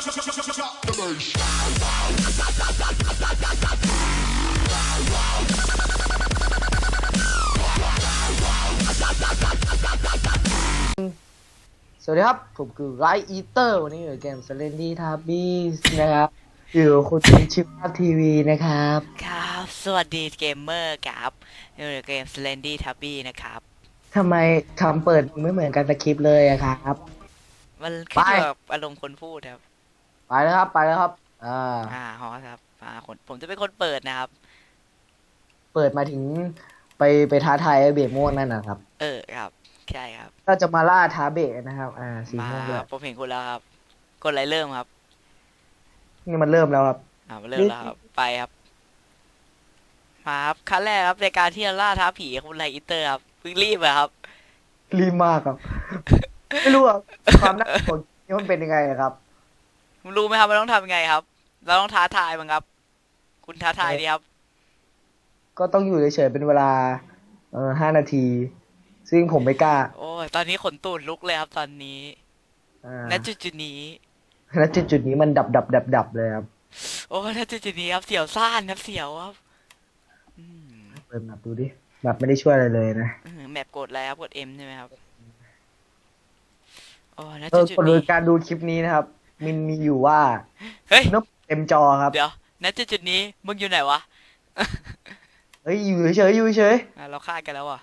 สวัสดีครับ ผมคือไรอีเตอร์วันนี้อยู่ในเกม s เลนดี้ทาบี้นะครับ อยู่กับคุณชิปทีวีนะครับ ครับ สวัสดีเกมเมอร์ครับอยู่ในเกม Slendy Tubby นะครับทำไมคำเปิดไม่เหมือนกันสคริปต์เลยอะครับ มันขึ้นไปอยู่กับอารมณ์คนพูดครับ ไปแล้วครับ ไปแล้วครับ อ่า อ่าฮอสครับอ่าคนผมจะเป็นคนเปิดนะครับ เปิดมาถึงไปไปท้าทายไอเบรม่วงนั่นนะครับ เออครับ ใช่ครับ ก็จะมาล่าท้าเบรนะครับ อ่าสีมาม่วงด้วยผมเห็นคุณแล้วครับกดไลค์เริ่มครับ นี่มันเริ่มแล้วครับ อ่ามาเริ่มแล้วครับ ไปครับ มาครับขั้นแรกครับในการที่จะล่าท้าผีคุณไลอิเตอร์ครับเพิ่งรีบอะครับ รีบมากครับ ไม่รู้อะความน่ากลัวนี่มันเป็นยังไงอะครับ คุณรู้ไหมครับเราต้องทำยังไงครับ เราต้องท้าทายมันครับ คุณท้าทายดีครับ ก็ต้องอยู่เฉยๆเป็นเวลา เออห้านาที ซึ่งผมไม่กล้าโอ้ยตอนนี้ขนตูดลุกเลยครับตอนนี้อ่าณจุดจุดๆนี้แล้วจุดจุดๆนี้มันดับดับดับดับเลยครับโอ้ณจุดจุดๆนี้ครับเสียวซ่านครับเสียวครับอืมเปิดแมปดูดิแมปไม่ได้ช่วยอะไรเลยนะเออแมปกดอะไรครับกด M ใช่ไหมครับโอ้ณเอจุอดจุดคนดูนี้การดูคลิปนี้นะครับ มินมีอยู่ว่าเฮ้ยนกเต็มจอครับ เดี๋ยวณจุดจุดนี้มึงอยู่ไหนวะเฮ้ยอยู่เฉยๆอยู่เฉยอะเราฆ่ากันแล้วอะ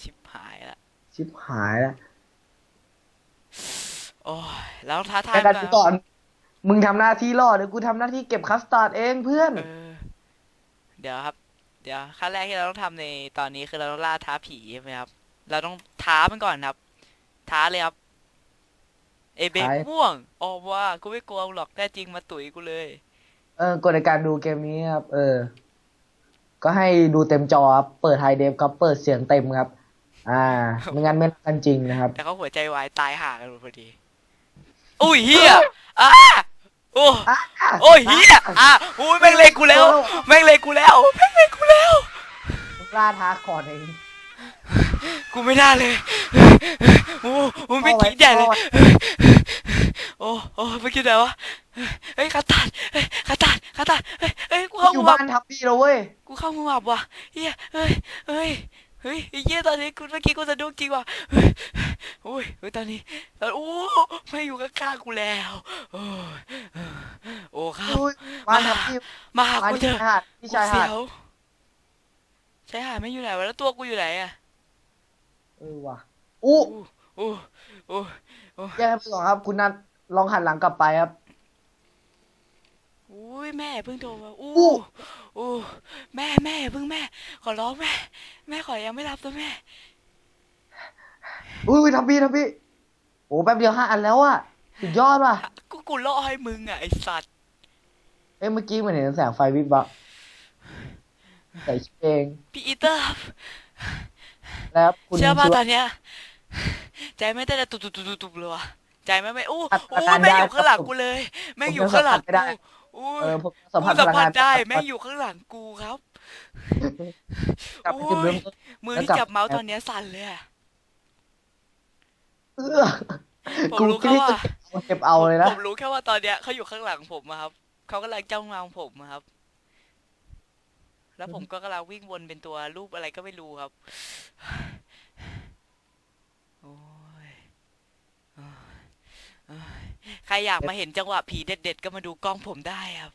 ชิบหายละๆชิบหายแล้วโอ้ยแล้วท้าทาแต่ยกันก่อนก่อน มึงทำหน้าที่รอเดี๋ยวกูทำหน้าที่เก็บคัสตาร์ดเองเพื่อน เออเดี๋ยวครับ เดี๋ยวขั้นแรกที่เราต้องทำในตอนนี้คือเราต้องล่าท้าผีใช่ไหมครับ เราต้องท้ามันก่อนครับ ท้าเลยครับ เอเบะท้าม่วงออกว่ากูไม่กลัวหรอกแน่จริงมาตุ๋ยกูเลย เออกฎในการดูเกมนี้ครับ เออ ก็ให้ดูเต็มจอครับเปิดไฮเดฟครับเปิดเสียงเต็มครับ อ่าไม่งั้นไม่รักกันจริงนะครับ แต่เขาหัวใจวายตายห่ากันหมดพอดี อุ้ยเฮียอะโอ้อะโอ้ยเฮียอะอุ้ยแม่งเล็งกูแล้ว แม่งเล็งกูแล้วแม่งเล็งกูแล้วมึงล่าท้าก่อนเอง กูไม่ได้เลยโอ้โหไม่คิดใหญ่เลยโอ้โอ้ไม่คิดไหนวะเฮ้ยขาตัดเฮ้ยขาตัดขาตัดเฮ้ยเฮ้ยกูเข้าอยู่มือบ้าหับนทับพี่แล้วเว้ยกูเข้ามือหับว่ะเฮียเฮ้ยเฮ้ยเฮ้ยไอ้เฮียตอนนี้กูเมื่อกี้กูสะดุ้งจริงว่ะเฮ้ยโอ้ยเฮ้ยตอนนี้ตอนโอ้ไม่อยู่ข้างๆกูแล้วโอ้ยโอ้ครับ อุ้ยบ้านทับพี่มาหาบ้านกูเถที่อะชายหาดที่ชายหาดกูเสีวชายหาดไม่อยู่ไหนวะแล้วตัวกูอยู่ไหนอะ เออว่ะอู้โอ้โอ้โอ้แยกให้ไปก่อนครับ คุณนัทลองหันหลังกลับไปครับ อุ้ยแม่เพิ่งโทรมาอู้อู้ อู้แม่แม่เพิ่งแม่ ขอร้องแม่ แม่ขอยังไม่รับตัวแม่ อุ้ยทับพี่ทับพี่โอ้แป๊บเดียวห้าอันแล้วอะสุดยอดว่ะกูกูล่อให้มึงอะไอสัตว์เอ้ยเมื่อกี้เหมือนเห็นแสงไฟวิบวับใส่ชุดเองพี่อีเตอร์ครับ แล้วคุณเชื่อป่ะชื่อตอว่านเนี้ยใจไม่เต้นเลยตุบตุบตุบตุบตุบเลยวะใจไม่ไม่อู้อัดอู้อาการแม่งได้อยู่ข้างหลังครับกูเลย แม่งผมอยู่ข้างหลังสัมผัสไม่ได้กูอู้เออผมสัมผักูสสัมพลังผัสงานได้แม่งอยู่ข้างหลังกูครับกลับไปจุดเริ่มต้นมือแล้วที่กลับจับเมาส์ตอนเนี้ยสั่นเลยอะเออผมกูรู้แค่นี่ว่าก็เก็บเอาเลยนะผมรู้แค่ว่าตอนเนี้ยเขาอยู่ข้างหลังผมอะครับเขากำลังจ้องมองผมอะครับ แล้วผมก็กำลังวิ่งวนเป็นตัวรูปอะไรก็ไม่รู้ครับโอ้ยโอ้ยโอ้ยใครอยากมาเห็นจังหวะผีเด็ด ๆ ก็มาดูกล้องผมได้ครับ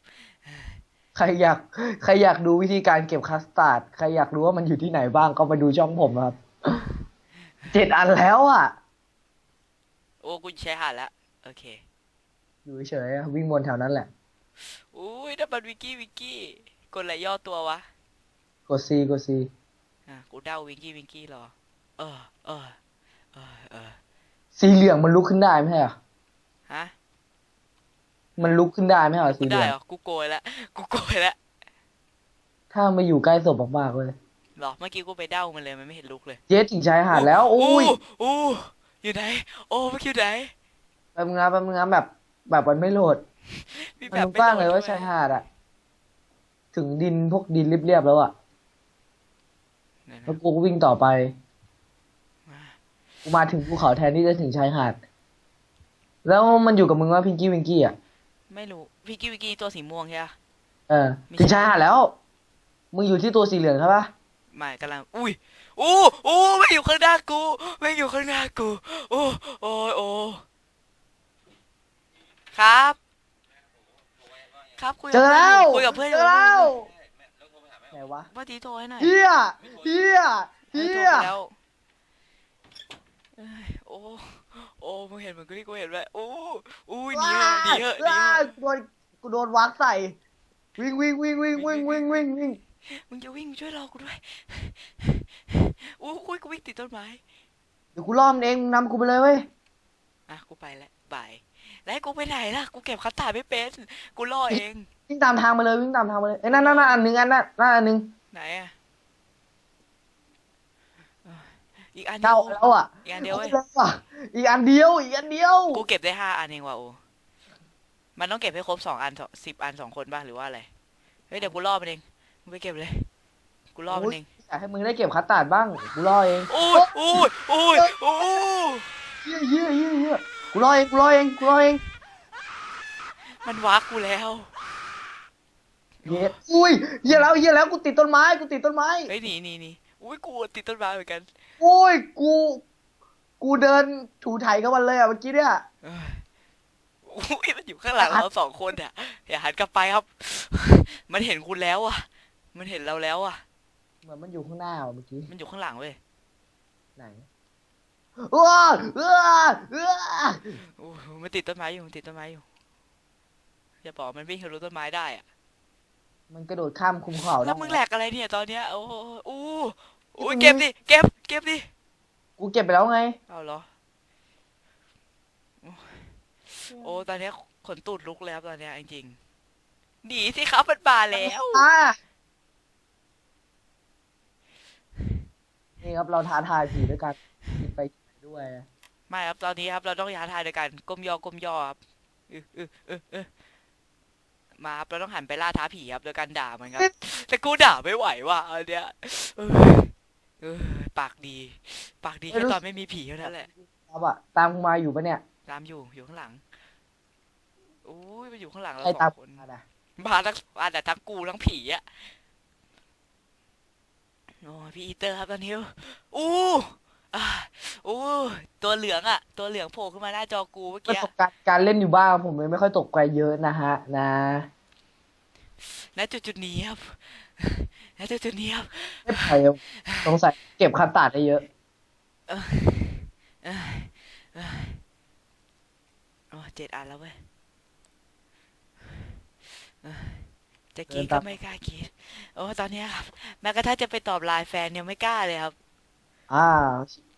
ใครอยาก ใครอยากดูวิธีการเก็บคัสตาร์ด ใครอยากรู้ว่ามันอยู่ที่ไหนบ้างก็ไปดูช่องผมครับ เจ็ดอันแล้วอะ โอ้กูใช้หาดแล้ว โอเค อยู่เฉยๆอะวิ่งวนแถวนั้นแหละ อุ้ยนั่นมันวิกกี้วิกกี้ กดอะไรย่อตัววะ กดซีกดซีอะกูเดาวิกกี้วิกกี้รอ เออ เออ เออ เออ สีเหลืองมันลุกขึ้นได้ไหมใช่เหรอฮะ มันลุกขึ้นได้ไหมเหรอสีกูเหลืได้องเหรอ กูโกยแล้วกูโกยแล้วถ้ามาอยู่ใกล้ศพมากๆเลยหรอ เมื่อกี้กูไปเด้ามันเลยมันไม่เห็นลุกเลยเจ๊ถึงชายหาดแล้วอุ้ยอู้อยู่ไหน โอ้เมื่อกี้อยู่ไหนแป๊บนึงนะแป๊บนึงนะแบบแบบมันไม่โหลดพี่มันแบบรู้ไม่บ้างโดเลยนว่าด้ชายหาดอะ ถึงดินพวกดินเรียบๆแล้วอะนั่นแล้นะวกูก็วิ่งต่อไปมากูมาถึงภูเขาแทนที่จะถึงชายหาด แล้วมันอยู่กับมึงว่าพิงกี้วิงกี้อะไม่รู้พี่กี้วิกกี้ตัวสีม่วงใช่ปะเออไม่ใช่ถึงชายหาดแล้ว มึงอยู่ที่ตัวสีเหลืองใช่ปะไม่กำลัง อุ้ยอู้อู้ไม่อยู่ข้างหน้ากู ไม่อยู่ข้างหน้ากูโอ้โอ้ยโอ้ครับ ครับคุยเจอแล้วคุยกับเพื่อนเจอแล้วไหนวะว่าทีโทรให้หน่อยเฮียเฮียเออเฮีโทรยไปแล้วเอ้ยโอ้โอ้มึงเห็นเหมือนกูที่กูเห็นไหมโอ้อุ้ยหนีเถอะหนีเถอะหนีว้าเถอะกูโดนกูโดนวักใส่ วิ่งวิ่งวิ่งวิ่งวิ่งวิ่งวิ่งวิ่งมึงจะวิ่งช่วยเรากูด้วยโอ้ยกูวิ่งติดต้นไม้เดี๋ยวกูล่อมนเองมึงนำกูไปเลยเว้ยอะกู ไปแล้วบาย แล้วให้กูไปไหนล่ะ กูเก็บคัตตาร์ดไม่เป็น กูล่อเอง วิ่งตามทางมาเลยวิ่งตามทางมาเลยเอ้ยนั่นนั่นนั่นอันหนึ่งอันนั่นนั่นอันหนึ่งไหนอะเอ้ยอีกอันเดีเก้ายวแล้วอะอีกอันเดียวเว้ย อาแล้วอะอีกอันเดียวอีกอันเดียวกูเก็บได้ห้าอันเองว่ะโอมันต้องเก็บให้ครบสองอันสิบอันสองคนป่ะหรือว่าอะไร เฮ้ยเดี๋ยวกูล่อมันเอง มึงไปเก็บเลย กูล่อมันเอง อยากให้มึงได้เก็บคัตตาร์ดบ้างกูล่อเองโอ้ยโอ้ยโอ้ยโอ้ยเฮียเฮียเฮียเฮีย กูล่อเองกูล่อเองกูล่อเองมันวักกูแล้วเฮียอุ้ยเฮียแล้วเฮียแล้วกูติดต้นไม้กูติดต้นไม้เฮ้ยหนีหนีหนีอุ้ยกูติดต้นไม้เหมือนกันโอ้ยกู กูเดินถูไถกับมันเลยอะเมื่อกี้เนี่ยเอ้ยอุ้ยมันอยู่ข้างหลังเราสองคนอะอย่าหันกลับไปครับ มันเห็นคุณแล้วอะ มันเห็นเราแล้วอะ เหมือนมันอยู่ข้างหน้าว่ะเมื่อกี้มันอยู่ข้างหลังเว้ย ไหน ว้าว้าว้าโอ้ยมันติดต้นไม้อยู่มันติดต้นไม้อยู่อย่าบอกมันวิ่งทะลุต้นไม้ได้อะมันกระโดดข้ามคุมเขาแล้วได้มึงแหลกอะไรเนี่ยตอนเนี้ยโอ้โหอู้อู้เก็บดิเก็บเก็บดิกูเก็บไปแล้วไง เอาเหรอโอ้ยโอ้ตอนเนี้ยขนตูดลุกแล้วตอนเนี้ยจริงๆหนีสิครับมันมาแล้ว อ่านี่ครับเราท้าทายผีด้วยกันไป ด้วย ไม่ครับตอนนี้ครับเราต้องย้าทายด้วยกันก้มย่อก้มย่อครับเออเออเออเออมาครับเราต้องหันไปล่าท้าผีครับโดยการด่ามันครับแต่กูด่าไม่ไหวว่ะอันเนี้ยเออเออปากดี ปากดีแค่ตอนไม่มีผีเท่านั้นแหละครับอะตามกูมาอยู่ปะเนี่ย ตามอยู่อยู่ข้างหลังโอ้ยไปอยู่ข้างหลังเราไอ้สตาอมงคนมาอะมาทั้งมาแต่ทั้งกูทั้งผีอะโอ้ยพี่อีเตอร์ครับตอนนี้อู้ อ่าอู้ตัวเหลืองอะตัวเหลืองโผล่ขึ้นมาหน้าจอกูเมื่อประกี้สบการณ์การเล่นอยู่บ้างผมเลยไม่ค่อยตกใจเยอะนะฮะ นะ ณจุดจุดๆนี้ครับณจุดจุดๆนี้ครับ ไม่ไปครับสงสัยเก็บคัตตาร์ดได้เยอะเอ้ยเอ้ยเอ้ยโอ้เจ็ดอันแล้วเว้ยเอ้ยจะกรีดเดินตาก็ม ไม่กล้ากรีดโอ้ตอนเนี้ยครับ แม้กระทั่งจะไปตอบไลน์แฟนยังไม่กล้าเลยครับ อ่า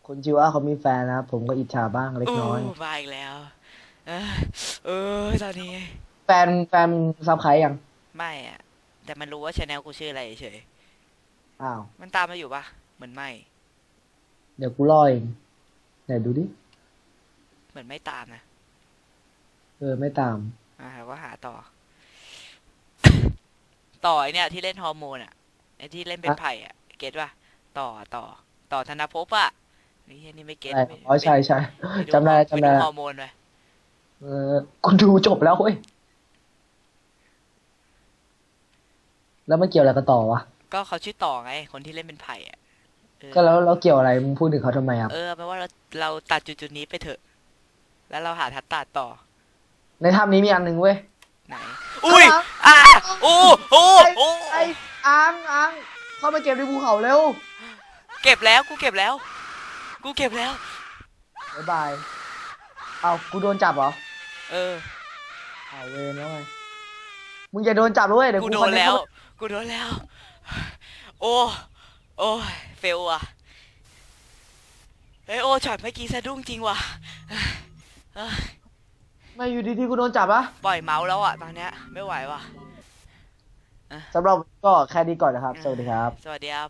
คนชิวว่าเขามีแฟนนะครับผมก็อิจฉาบ้างเล็กน้อยโมาอีกแล้ว เอ้ยเออตอนนี้ แฟนแฟนซับใครยังไม่อะแต่มันรู้ว่าชแนลกูชื่ออะไรเฉยอ้าวมันตามมาอยู่ปะเหมือนไม่ เดี๋ยวกูล่อเองไหนดูดิเหมือนไม่ตามนะเออไม่ตามอ่าเราก็หาต่อ ต่อไอเนี่ยที่เล่นฮอร์โมนอะไอที่เล่นเป็นอะไผ่อะเก็ตป่ะต่อต่อ ต่อธนภพอะนี่อันนี่ไม่เก็ตอะไรไม่อ๋อใช่ใช่ไปจำได้ปจำได้ฮอร์โมนไปเออกูดูจบแล้วเว้ยแล้วมันเกี่ยวอะไรกันต่อวะก็เขาชื่อต่อไง คนที่เล่นเป็นไผ่อะเออก็แล้วเราเกี่ยวอะไรมึงพูดถึงเขาทำไมครับเออแปลว่าเราเราตัดจุดจุดๆนี้ไปเถอะ แล้วเราหาทัดตัดต่อในถ้ำนี้มีอันหนึ่งเว้ยไหน อุ้ยอ่าโอ้โอ้โอ้ไอ้อ้างอ้างเข้ามาเก็บในภูเขาเร็ว เก็บแล้วกูเก็บแล้ว กูเก็บแล้ว บ๊ายบาย เอากูโดนจับเหรอเออ เอาเวรแล้วไงมึงอย่าโดนจับด้วยเดี๋ยวกูกูโดคอนเทแล้วต์กูโดนแล้ว โอ้โอ้ยเฟลอะเฮ้ยโอ้ช็อตเมื่อกี้สะดุ้งจริงว่ะเอ้ยไม่อยู่ดีๆกูโดนจับอะปล่อยเมาส์แล้วอะตอนเนี้ยไม่ไหวว่ะ สำหรับก็แค่นี้ก่อนนะครับ สวัสดีครับ สวัสดีครับ